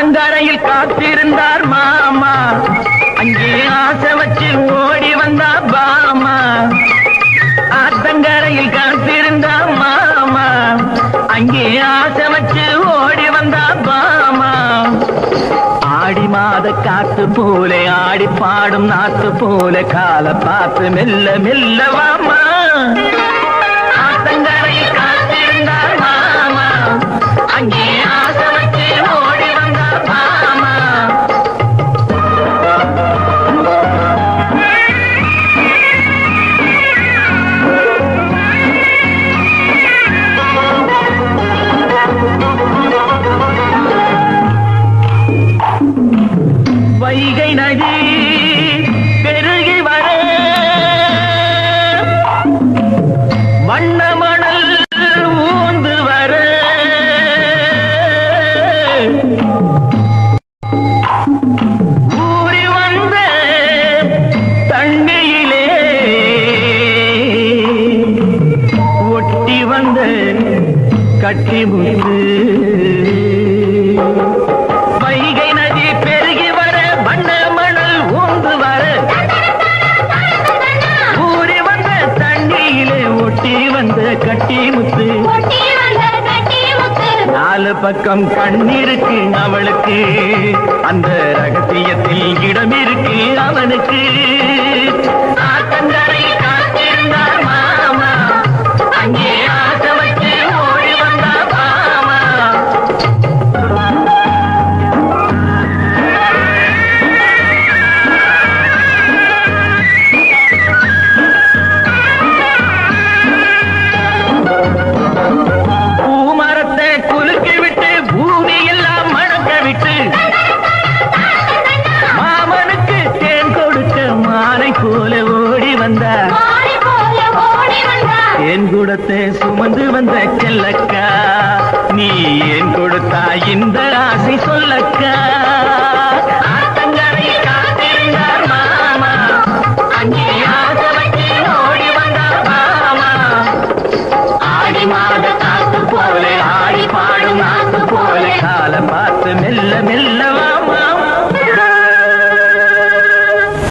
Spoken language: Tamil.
காத்திருந்தார் மாமா. அங்கே ஆசை வச்சு ஓடி வந்தா பாமா. ஆத்தங்கரையில் காத்திருந்தா மாமா. அங்கே ஆசை வச்சு ஓடி வந்தா பாமா. ஆடி மாத காத்து போல ஆடி பாடும் நாத்து போல காலை பார்த்து மெல்ல மெல்ல நதி பெருகி வர. வண்ண மணல் ஊந்து வர. ஊறி வந்த தண்ணியிலே ஒட்டி வந்த கட்டி முத்து நாலு பக்கம் கண்ணிருக்கு அவளுக்கு. அந்த ரகசியத்தில் இடம் இருக்கு அவனுக்கு. கூடத்தை சுமந்து வந்த செல்லக்கா நீ ஏன் கொடுத்தா இந்த ஆசை சொல்லக்கா?